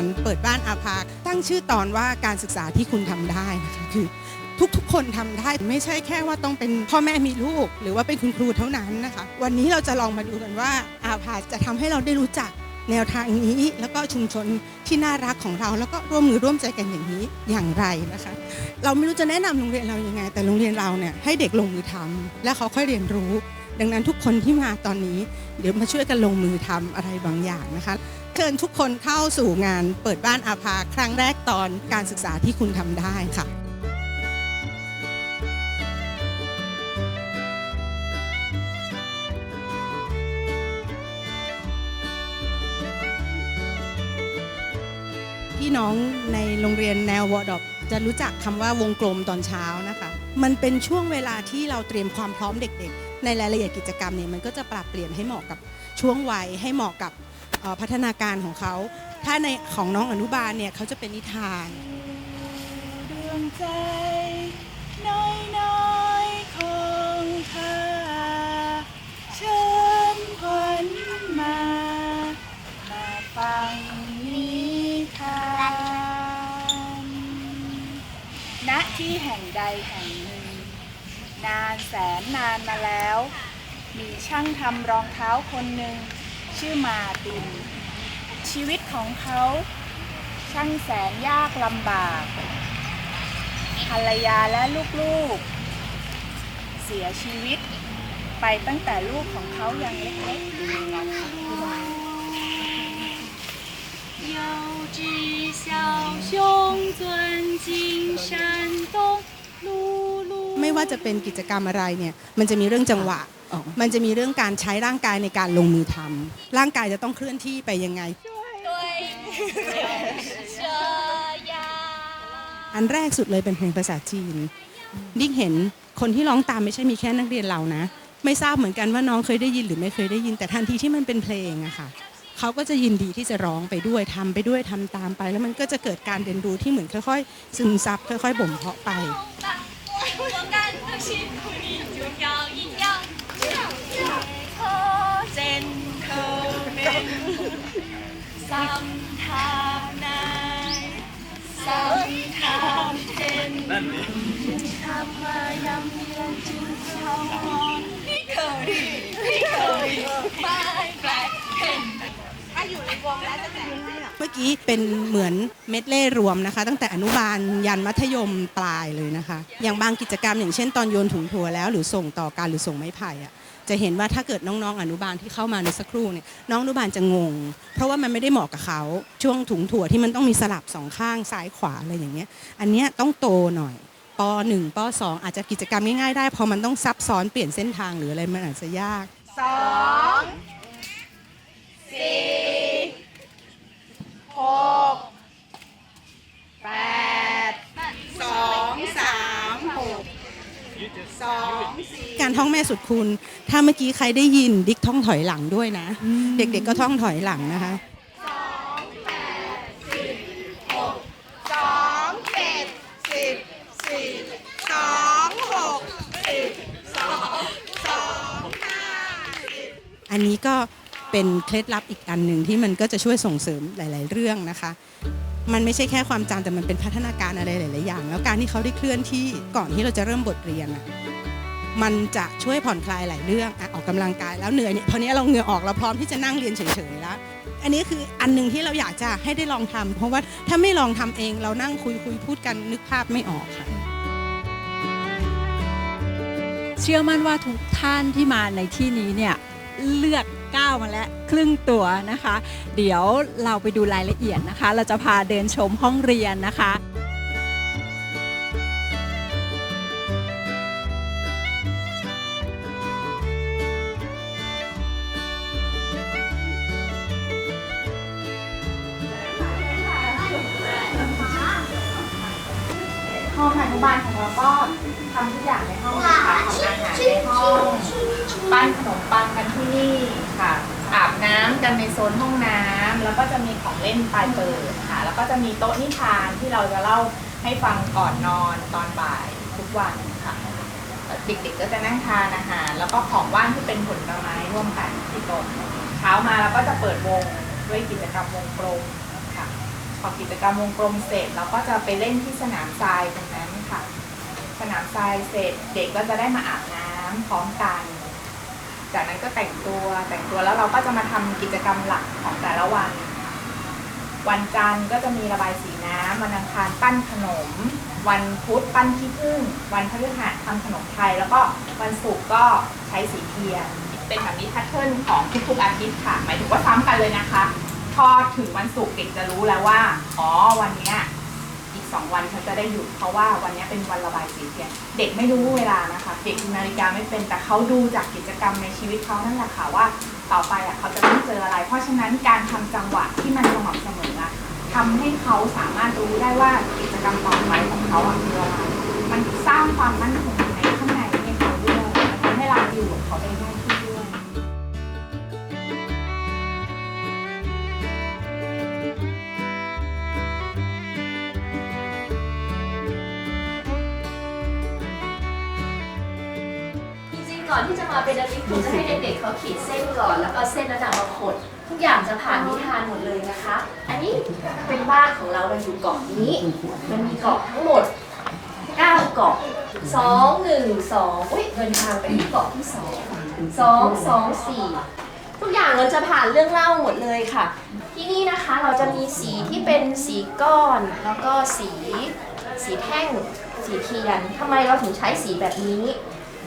านเปิดบ้านอาภาตั้งชื่อตอนว่าการศึกษาที่คุณทำได้นะคะคือทุกๆ คนทำได้ไม่ใช่แค่ว่าต้องเป็นพ่อแม่มีลูก หรือว่าเป็นคุณครูเท่านั้นนะคะ วันนี้เราจะลองมาดูกันว่าอาภาจะทำให้เราได้รู้จักแนวทางนี้ แล้วก็ชุมชนที่น่ารักของเรา แล้วก็ร่วมมือร่วมใจกันอย่างนี้อย่างไรนะคะ เราไม่รู้จะแนะนำโรงเรียนเรายังไง แต่โรงเรียนเราเนี่ยให้เด็กลงมือทำและเขาค่อยเรียนรู้ ดังนั้นทุกคนที่มาตอนนี้ เดี๋ยวมาช่วยกันลงมือทำอะไรบางอย่างนะคะ เชิญทุกคนเข้าสู่งานเปิดบ้านอาภาครั้งแรกตอนการศึกษาที่คุณทำได้ค่ะพี่น้องในโรงเรียนแนววอดอปจะรู้จักคำว่าวงกลมตอนเช้านะคะ มันเป็นช่วงเวลาที่เราเตรียมความพร้อมเด็กๆ ในรายละเอียดกิจกรรมเนี่ยมันก็จะปรับเปลี่ยนให้เหมาะกับช่วงวัยให้เหมาะกับ พัฒนาการของเขา ถ้าในของน้องอนุบาลเนี่ยเขาจะเป็นนิทานดวงใจน้อยน้อยของข้าเชิญขวัญมา มาฟังนิทานณที่แห่งใดแห่งหนึ่ง นานแสนนานมาแล้ว มีช่างทำรองเท้าคนหนึ่ง ชื่อมาร์ติน ชีวิตของเขา ช่างแสนยากลำบาก ภรรยาและลูกๆ เสียชีวิตไปตั้งแต่ลูกของเขายังเล็กๆ 有只小熊钻进山洞，噜噜。 ไม่ว่าจะเป็นกิจกรรมอะไรเนี่ยมันจะมีเรื่องจังหวะ มันจะมีเรื่องการใช้ร่างกายในการลงมือทำ ร่างกายจะต้องเคลื่อนที่ไปยังไง อันแรกสุดเลยเป็นเพลงภาษาจีนดิ้งเห็นคนที่ร้องตามไม่ใช่มีแค่นักเรียนเรานะ ไม่ทราบเหมือนกันว่าน้องเคยได้ยินหรือไม่เคยได้ยิน แต่ทันทีที่มันเป็นเพลงอะค่ะเขาก็จะยินดีที่จะร้องไปด้วยทำไปด้วยทำตามไป แล้วมันก็จะเกิดการเรียนรู้ที่เหมือนค่อยๆซึมซับค่อย ๆ บ่มเพาะไป เจนเคิลเมนสัมทานายสัมทานเจนทำมายำเยือนจึงเข้ามอนพี่เคยพี่เคยไม่แปลกเห็นถ้าอยู่ในวงแล้วจะแตกเมื่อกี้เป็นเหมือนเม็ดเล่รวมนะคะ ตั้งแต่อนุบาลยันมัธยมปลายเลยนะคะ อย่างบางกิจกรรมอย่างเช่นตอนโยนถุงถั่วแล้วหรือส่งต่อการหรือส่งไม้ไผ่อะ จะเห็นว่าถ้าเกิดน้องๆ อนุบาลที่เข้ามาในสักครู่เนี่ยน้องอนุบาลจะงง เพราะว่ามันไม่ได้เหมาะกับเขาช่วงถุงถั่วที่มันต้องมีสลับสองข้างซ้ายขวาอะไรอย่างเงี้ยอันเนี้ยต้องโตหน่อยป .1 ป .2 อาจจะกิจกรรมง่ายๆได้พอมันต้องซับซ้อนเปลี่ยนเส้นทางหรืออะไรมันอาจจะยาก2 4 การท่องแม่สุดคุณ ถ้าเมื่อกี้ใครได้ยินดิกท่องถอยหลังด้วยนะ เด็กๆก็ท่องถอยหลังนะคะสองเจ็ดสิบสี่สองหกสิบสองสองห้าสิบอันนี้ก็เป็นเคล็ดลับอีกอันหนึ่งที่มันก็จะช่วยส่งเสริมหลาย ๆ เรื่องนะคะ มันไม่ใช่แค่ความจำแต่มันเป็นพัฒนาการอะไรหลาย ๆ อย่าง แล้วการที่เขาได้เคลื่อนที่ก่อนที่เราจะเริ่มบทเรียนอะ มันจะช่วยผ่อนคลายหลายเรื่องอออกกำลังกายแล้วเหนื่อยเนี่ยพอนี้เราเหงื่อออกเราพร้อมที่จะนั่งเรียนเฉยๆแล้ว อันนี้คืออันหนึ่งที่เราอยากจะให้ได้ลองทำเพราะว่าถ้าไม่ลองทำเองเรานั่งคุยคุยพูดกันนึกภาพไม่ออกค่ะ เชื่อมั่นว่าทุกท่านที่มาในที่นี้เนี่ยเลือกก้าวมาแล้วครึ่งตัวนะคะ เดี๋ยวเราไปดูรายละเอียดนะคะ เราจะพาเดินชมห้องเรียนนะคะ บาลของเราก็ทำทุกอย่างในห้องค่ะทำอาหารในห้อง ปั้นขนมปังกันที่นี่ค่ะ อาบน้ำกันในโซนห้องน้ำแล้วก็จะมีของเล่นปลายเปิดค่ะ แล้วก็จะมีโต๊ะนิทานที่เราจะเล่าให้ฟังก่อนนอนตอนบ่ายทุกวันค่ะ เด็กๆก็จะนั่งทานอาหาร แล้วก็ของว่างที่เป็นผลไม้ร่วมกันที่โต๊ะเช้ามาเราก็จะเปิดวงด้วยกิจกรรมวงกลมค่ะพอกิจกรรมวงกลมเสร็จเราก็จะไปเล่นที่สนามทรายตรงนั้น นามทรายเสร็จเด็กก็จะได้มาอาบน้ำพร้อมกัน จากนั้นก็แต่งตัวแต่งตัวแล้วเราก็จะมาทำกิจกรรมหลักของแต่ละวัน วันจันทร์ก็จะมีระบายสีน้ำวันอังคารปั้นขนม วันพุธปั้นขี้ผึ้งวันพฤหัสทำขนมไทย แล้วก็วันศุกร์ก็ใช้สีเทียน เป็นแบบนี้แพทเทิร์นของทุกๆอาทิตย์ค่ะ หมายถึงว่าซ้ำกันเลยนะคะ พอถึงวันศุกร์เด็กจะรู้แล้วว่า อ๋อ วันเนี้ย สองวันเขาจะได้หยุดเพราะว่าวันนี้เป็นวันระบายสีเทียนเด็กไม่รู้เวลานะคะเด็กนาฬิกาไม่เป็นแต่เขาดูจากกิจกรรมในชีวิตเขานั่นแหละค่ะว่าต่อไปอะเขาจะต้องเจออะไร เพราะฉะนั้นการทำจังหวะที่มันสม่ำเสมออะทำให้เขาสามารถรู้ได้ว่ากิจกรรมต่อไปของเขาอะคืออะไรมันสร้างความมั่นคงในข้างในให้เขาด้วยทำให้เราอยู่กับเขาได้ง่ายขึ้นด้วย ก่อนที่จะมาเป็นอาทิตย์ครูจะให้เด็กๆเขาขีดเส้นก่อน แล้วก็เส้นแล้วนำมาขดทุกอย่างจะผ่านนิทานหมดเลยนะคะ อันนี้เป็นบ้านของเราเราอยู่เกาะนี้ มันมีเกาะทั้งหมด 9 เกาะ 2 1 2อุ้ยเดินทางไปที่เกาะที่ 2 2 2 4 ทุกอย่างเราจะผ่านเรื่องเล่าหมดเลยค่ะ ที่นี่นะคะเราจะมีสีที่เป็นสีก้อน แล้วก็สี สีแท่ง สีเทียนทำไมเราถึงใช้สีแบบนี้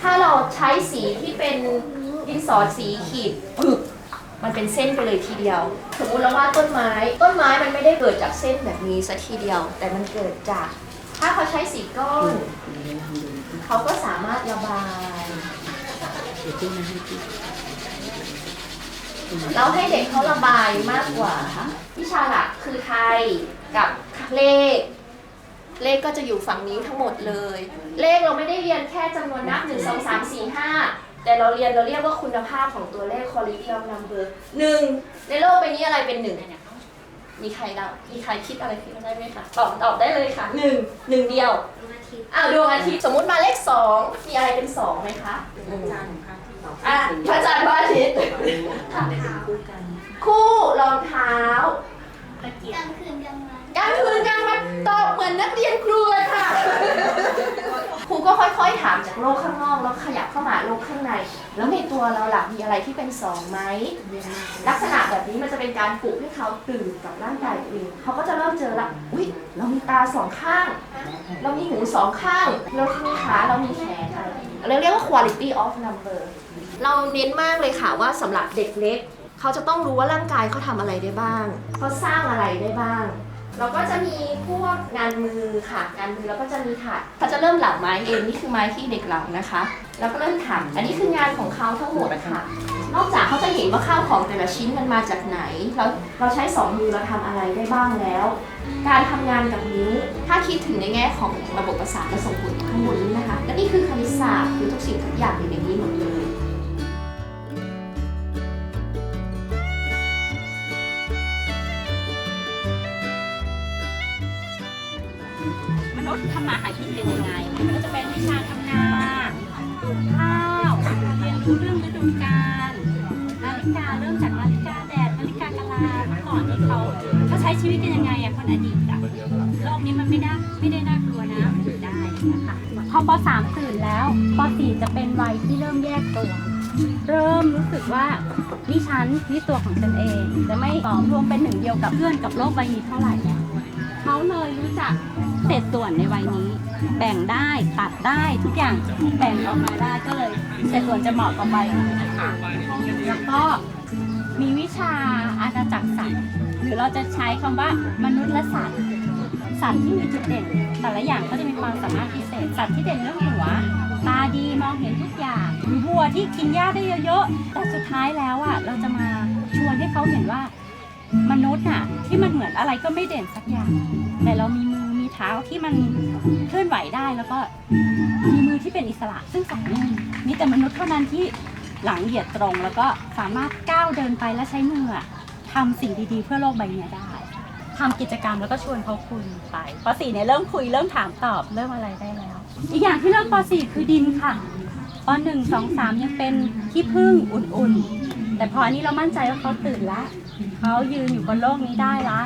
ถ้าเราใช้สีที่เป็นดินสอสีขีดปึ๊บมันเป็นเส้นไปเลยทีเดียว สมมติเราวาดต้นไม้ ต้นไม้มันไม่ได้เกิดจากเส้นแบบนี้ซะทีเดียว แต่มันเกิดจาก ถ้าเขาใช้สีก้อน เขาก็สามารถระบาย เราให้เด็กเขาระบายมากกว่าค่ะวิชาหลักคือไทยกับเลข เลขก็จะอยู่ฝั่งนี้ทั้งหมดเลย เลขเราไม่ได้เรียนแค่จำนวนนับ 1 2 3 4 5 แต่เราเรียนเราเรียกว่าคุณภาพของตัวเลข quality of number หนึ่งในโลกใบนี้อะไรเป็นหนึ่งมีใครเดามีใครคิดอะไรขึ้นมาได้ไหมคะ ตอบตอบได้เลยค่ะหนึ่งหนึ่งเดียวอ้าวดวงอาทิตย์สมมุติมาเลขสองมีอะไรเป็นสองไหมคะอะพระจันทร์พระอาทิตย์คู่รองเท้ากลางคืนกลางวัน กลางคืนกลางวันตอบเหมือนนักเรียนครูเลยค่ะ ครูก็ค่อยๆถามจากโลกข้างนอกแล้วขยับเข้ามาโลกข้างใน แล้วในตัวเราล่ะมีอะไรที่เป็นสองไหมลักษณะแบบนี้มันจะเป็นการปลุกให้เขาตื่นกับร่างกายตัวเองเขาก็จะเริ่มเจอละอุ้ยเรามีตาสองข้าง เรามีหูสองข้างเรามีขาเรามีแขนอะไรอย่างนี้เราเรียกว่า quality of number เราเน้นมากเลยค่ะว่าสำหรับเด็กเล็ก เขาจะต้องรู้ว่าร่างกายเขาทำอะไรได้บ้างเขาสร้างอะไรได้บ้าง เราก็จะมีพวกงานมือค่ะงานมือแล้วก็จะมีถาดเขาจะเริ่มเหลาไม้เองนี่คือไม้ที่เด็กเหลานะคะ แล้วก็เริ่มถักอันนี้คืองานของเขาทั้งหมดค่ะ นอกจากเขาจะเห็นว่าข้าวของแต่ละชิ้นมันมาจากไหนเราเราใช้สองมือเราทำอะไรได้บ้างแล้ว การทำงานกับนิ้วถ้าคิดถึงในแง่ของระบบประสาทและส่งผลข้างบนนี้นะคะและนี่คือคณิตศาสตร์คือทุกสิ่งทุกอย่างอยู่ในนี้หมดเลย ชีวิตกันยังไงอะคนอดีตอะโลกนี้มันไม่ได้ไม่ได้น่ากลัวนะอยู่ได้นะคะพอป .3 ตื่นแล้วป .4 จะเป็นวัยที่เริ่มแยกตัว เริ่มรู้สึกว่านี่ฉันนี่ตัวของฉันเอง จะไม่สอมรวมเป็นหนึ่งเดียวกับเพื่อนกับโลกใบนี้เท่าไหร่แล้วเขาเลยรู้จักเศษส่วนในวัยนี้ แบ่งได้ตัดได้ทุกอย่างแบ่งออกมาได้ก็เลยเศษส่วนจะเหมาะกับวัยนี้ค่ะแล้วก็ มีวิชาอาณาจักรสัตว์ หรือเราจะใช้คำว่ามนุษย์และสัตว์ สัตว์ที่มีจุดเด่น แต่ละอย่างก็จะมีความสามารถพิเศษ สัตว์ที่เด่นเรื่องหัว ตาดีมองเห็นทุกอย่างหรือวัวที่กินหญ้าได้เยอะๆ แต่สุดท้ายแล้วอะเราจะมาชวนให้เขาเห็นว่ามนุษย์อะที่มันเหมือนอะไรก็ไม่เด่นสักอย่าง แต่เรามีมือมีเท้าที่มันเคลื่อนไหวได้แล้วก็มีมือที่เป็นอิสระซึ่งสัตว์ไม่มีมีแต่มนุษย์เท่านั้นที่ หลังเหยียดตรงแล้วก็สามารถก้าวเดินไปและใช้มือทำสิ่งดีๆ เพื่อโลกใบนี้ได้ทำกิจกรรมแล้วก็ชวนเขาคุยไปป .4 เนี่ยเริ่มคุยเริ่มถามตอบเริ่มอะไรได้แล้ว อีกอย่างที่เริ่มป .4 คือดินค่ะป .1 2 3ยังเป็นที่พึ่งอุ่นๆ แต่พออันนี้เรามั่นใจว่าเขาตื่นละเขายืนอยู่บนโลกนี้ได้ละ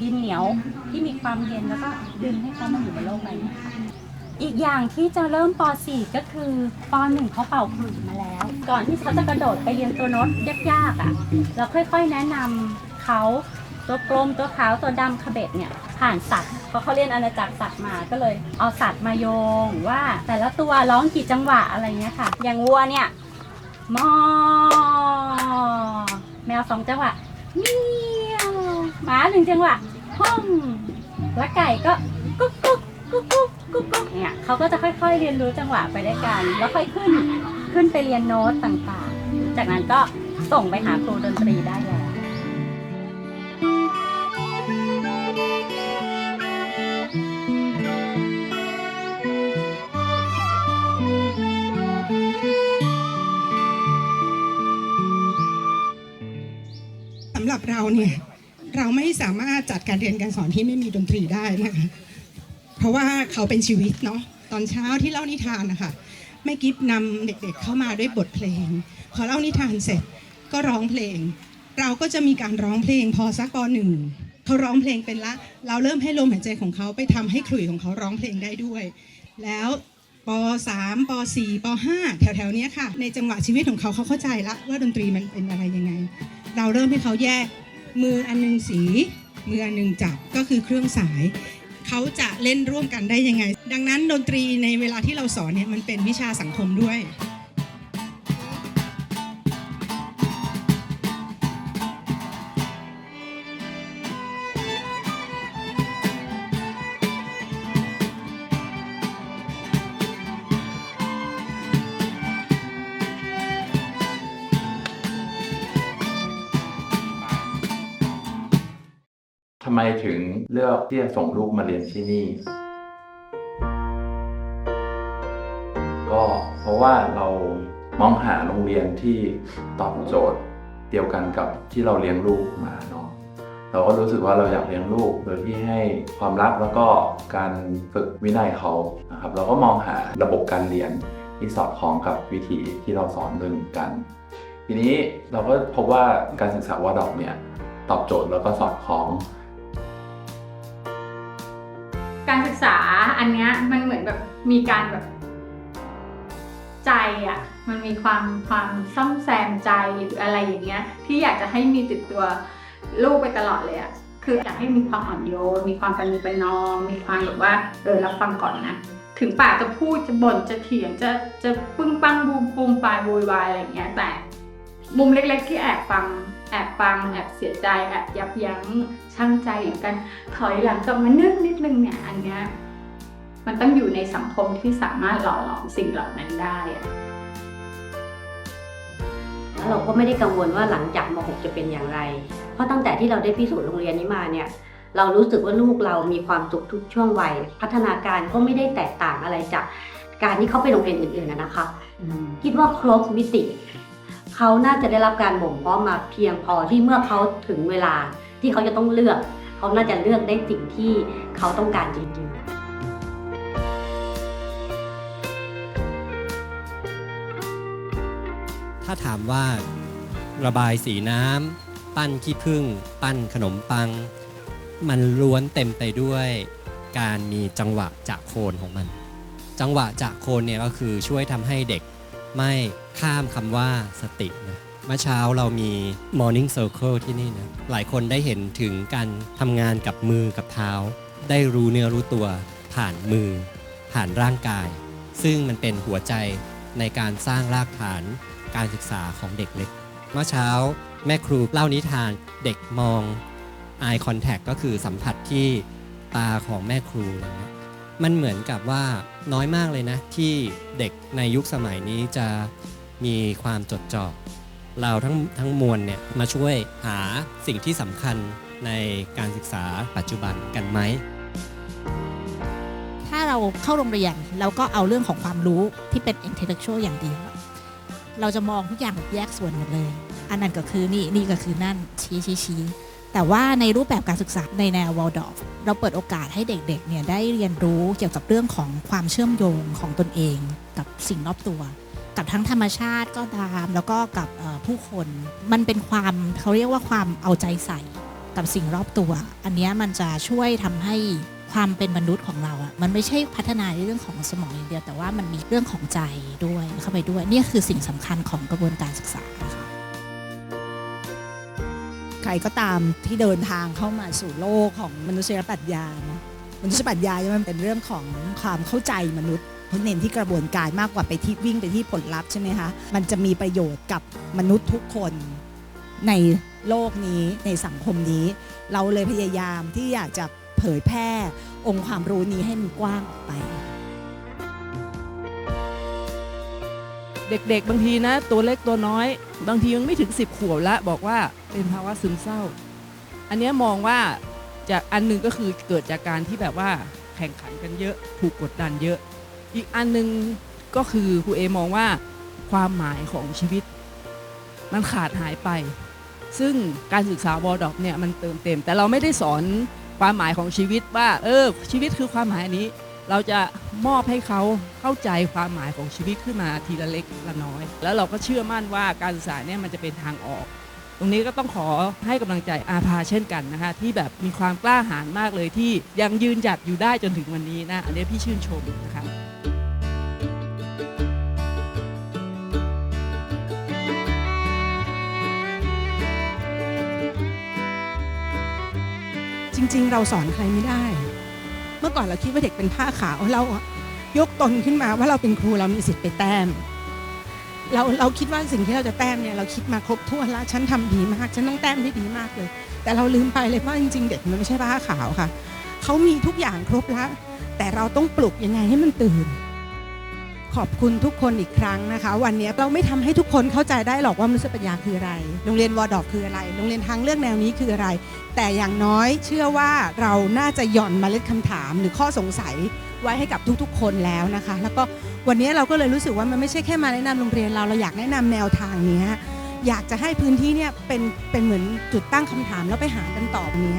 ดินเหนียวที่มีความเย็นแล้วก็ดึงให้เขามาอยู่บนโลกใบนี้ค่ะ อีกอย่างที่จะเริ่มป .4 ก็คือป .1 เขาเป่าขลุ่ยมาแล้ว ก่อนที่เขาจะกระโดดไปเรียนตัวโน้ตยากๆอะเราค่อยๆแนะนำเขาตัวกลมตัวขาวตัวดำขเบ็ดเนี่ยผ่านสัตว์เพราะเขาเรียนอาณาจักรสัตว์มาก็เลย เอาสัตว์มาโยงว่า แต่ละตัวร้องกี่จังหวะอะไรเงี้ยค่ะ อย่างวัวเนี่ยมอ แมวสองจังหวะเมียวหมาหนึ่งจังหวะห้องและไก่ก็กุ๊กกุ๊กกุ๊กกุ๊ก กุ๊กกุ๊กเนี่ยเขาก็จะค่อย ๆ เรียนรู้จังหวะไปด้วยกัน แล้วค่อยขึ้นขึ้นไปเรียนโน้ตต่างๆ จากนั้นก็ส่งไปหาครูดนตรีได้แล้วสำหรับเราเนี่ยเราไม่สามารถจัดการเรียนการสอนที่ไม่มีดนตรีได้นะคะ เพราะว่าเขาเป็นชีวิตเนาะตอนเช้าที่เล่านิทานนะคะแม่กิฟนำเด็กๆเข้ามาด้วยบทเพลง พอเล่านิทานเสร็จก็ร้องเพลง เราก็จะมีการร้องเพลงพอสักปหนึ่งเขาร้องเพลงเป็นละ เราเริ่มให้ลมหายใจของเขาไปทำให้ขลุ่ยของเขาร้องเพลงได้ด้วย แล้วป .3 ป .4 ป .5 แถวๆนี้ค่ะ ในจังหวะชีวิตของเขาเขาเข้าใจละว่าดนตรีมันเป็นอะไรยังไง เราเริ่มให้เขาแยกมืออันหนึงสี มืออันหนึงจับก็คือเครื่องสาย เขาจะเล่นร่วมกันได้ยังไง ดังนั้นดนตรีในเวลาที่เราสอนเนี่ยมันเป็นวิชาสังคมด้วย ทำไมถึงเลือกที่จะส่งลูกมาเรียนที่นี่ ก็เพราะว่าเรามองหาโรงเรียนที่ตอบโจทย์เดียวกันกับที่เราเลี้ยงลูกมาเนาะเราก็รู้สึกว่าเราอยากเลี้ยงลูกโดยที่ให้ความรักแล้วก็การฝึกวินัยเขานะครับเราก็มองหาระบบการเรียนที่สอดคล้องกับวิธีที่เราสอนด้วยเหมือนกัน ทีนี้เราก็พบว่าการศึกษาวอดอกเนี่ยตอบโจทย์แล้วก็สอดคล้อง ษาอันเนี้ยมันเหมือนแบบมีการแบบ ใจอะ่ะมันมีความความซ่อมแซมใจหรืออะไรอย่างเงี้ย ที่อยากจะให้มีติดตัวลูกไปตลอดเลยอะ่ะคืออยากให้มีความอ่อนโยนมีความประนีประนอมมีความแบบว่าเออรับฟังก่อนนะถึงปากจะพูดจะบ่นจะเถียงจะจะปึ้งปังบูมปูมปลายโวยวายอะไรอย่างเงี้ยแต่มุมเล็กๆที่แอบฟัง แอบฟัง แอบเสียใจ แอบยับยั้งชั่งใจหรือกันถอยหลังกลับมานึกนิดนึงเนี่ย อันเนี้ยมันต้องอยู่ในสังคมที่สามารถหล่อหลอมสิ่งเหล่านั้นได้อะแล้วเราก็ไม่ได้กังวลว่าหลังจากม .6 จะเป็นอย่างไร เพราะตั้งแต่ที่เราได้พิสูจน์โรงเรียนนี้มาเนี่ยเรารู้สึกว่าลูกเรามีความสุขทุกช่วงวัย พัฒนาการก็ไม่ได้แตกต่างอะไรจากการที่เขาไปโรงเรียนอื่นๆนะนะคะ คิดว่าครบมิติ เขาน่าจะได้รับการบ่มเพาะมาเพียงพอที่เมื่อเขาถึงเวลาที่เขาจะต้องเลือก เขาน่าจะเลือกได้สิ่งที่เขาต้องการจริงๆถ้าถามว่าระบายสีน้ำปั้นขี้ผึ้งปั้นขนมปัง มันล้วนเต็มไปด้วยการมีจังหวะจากโคนของมัน จังหวะจากโคนเนี่ยก็คือช่วยทำให้เด็ก ไม่ข้ามคำว่าสตินะเมื่อเช้าเรามี Morning Circle ที่นี่นะหลายคนได้เห็นถึงการทำงานกับมือกับเท้า ได้รู้เนื้อรู้ตัวผ่านมือ ผ่านร่างกาย ซึ่งมันเป็นหัวใจในการสร้างรากฐานการศึกษาของเด็กเล็ก เมื่อเช้าแม่ครูเล่านิทานเด็กมอง eye contact ก็คือสัมผัสที่ตาของแม่ครูอะ มันเหมือนกับว่าน้อยมากเลยนะ ที่เด็กในยุคสมัยนี้จะมีความจดจ่อเราทั้งทั้งมวลเนี่ยมาช่วยหาสิ่งที่สำคัญในการศึกษาปัจจุบันกันไหม ถ้าเราเข้าโรงเรียนแล้วก็เอาเรื่องของความรู้ที่เป็น intellectual อย่างเดียว เราจะมองทุกอย่างแบบแยกส่วนหมดเลย อันนั้นก็คือนี่นี่ก็คือนั่นชี้ชี้ชี้ แต่ว่าในรูปแบบการศึกษาในแนววอลดอฟเราเปิดโอกาสให้เด็กๆเนี่ยได้เรียนรู้เกี่ยวกับเรื่องของความเชื่อมโยงของตนเอง กับสิ่งรอบตัว กับทั้งธรรมชาติก็ตามแล้วก็กับผู้คนมันเป็นความเขาเรียกว่าความเอาใจใส่กับสิ่งรอบตัว อันนี้มันจะช่วยทำให้ความเป็นมนุษย์ของเราอะมันไม่ใช่พัฒนาในเรื่องของสมองอย่างเดียวแต่ว่ามันมีเรื่องของใจด้วยเข้าไปด้วยนี่คือสิ่งสำคัญของกระบวนการศึกษาค่ะ ใครก็ตามที่เดินทางเข้ามาสู่โลกของมนุษยปรัชญานะมนุษยปรัชญาเนี่ยมันเป็นเรื่องของความเข้าใจมนุษย์เพราะเน้นที่กระบวนการมากกว่าไปที่วิ่งไปที่ผลลัพธ์ใช่ไหมคะมันจะมีประโยชน์กับมนุษย์ทุกคนในโลกนี้ในสังคมนี้ เราเลยพยายามที่อยากจะเผยแพร่องค์ความรู้นี้ให้มันกว้างออกไป เด็กๆ บางทีนะ ตัวเล็กตัวน้อย บางทียังไม่ถึง 10 ขวบแล้วบอกว่า เป็นภาวะซึมเศร้า อันนี้มองว่าจากอันหนึ่งก็คือเกิดจากการที่แบบว่าแข่งขันกันเยอะ ถูกกดดันเยอะ อีกอันหนึงก็คือครูเอมองว่าความหมายของชีวิต มันขาดหายไป ซึ่งการศึกษาวอร์ดอกเนี่ยมันเติมเต็ม แต่เราไม่ได้สอนความหมายของชีวิตว่า เออ ชีวิตคือความหมายอันนี้ เราจะมอบให้เขาเข้าใจความหมายของชีวิตขึ้นมาทีละเล็กละน้อย แล้วเราก็เชื่อมั่นว่าการศึกษาเนี่ยมันจะเป็นทางออก ตรงนี้ก็ต้องขอให้กำลังใจอาภาเช่นกันนะคะที่แบบมีความกล้าหาญมากเลยที่ยังยืนหยัดอยู่ได้จนถึงวันนี้นะอันนี้พี่ชื่นชมนะคะจริง ๆ เราสอนใครไม่ได้ เมื่อก่อนเราคิดว่าเด็กเป็นผ้าขาวเรายกตนขึ้นมาว่าเราเป็นครูเรามีสิทธิ์ไปแต้ม เราเราคิดว่าสิ่งที่เราจะแต้มเนี่ยเราคิดมาครบถ้วนแล้วฉันทำดีมากฉันต้องแต้มได้ดีมากเลย แต่เราลืมไปเลยว่าจริง ๆ เด็กมันไม่ใช่ผ้าขาวค่ะเขามีทุกอย่างครบแล้ว แต่เราต้องปลุกยังไงให้มันตื่น ขอบคุณทุกคนอีกครั้งนะคะ วันนี้เราไม่ทำให้ทุกคนเข้าใจได้หรอกว่ามนุษยปัญญาคืออะไร โรงเรียนวอดอกคืออะไร โรงเรียนทางเลือกแนวนี้คืออะไร แต่อย่างน้อยเชื่อว่าเราน่าจะหย่อนเมาเล็ดคำถามหรือข้อสงสัย ไว้ให้กับทุกๆ คนแล้วนะคะ แล้วก็วันนี้เราก็เลยรู้สึกว่ามันไม่ใช่แค่มาแนะนำโรงเรียนเราเราอยากแนะนำแนวทางนี้อยากจะให้พื้นที่เนี่ยเป็นเป็นเหมือนจุดตั้งคำถามแล้วไปหากันตอบนี้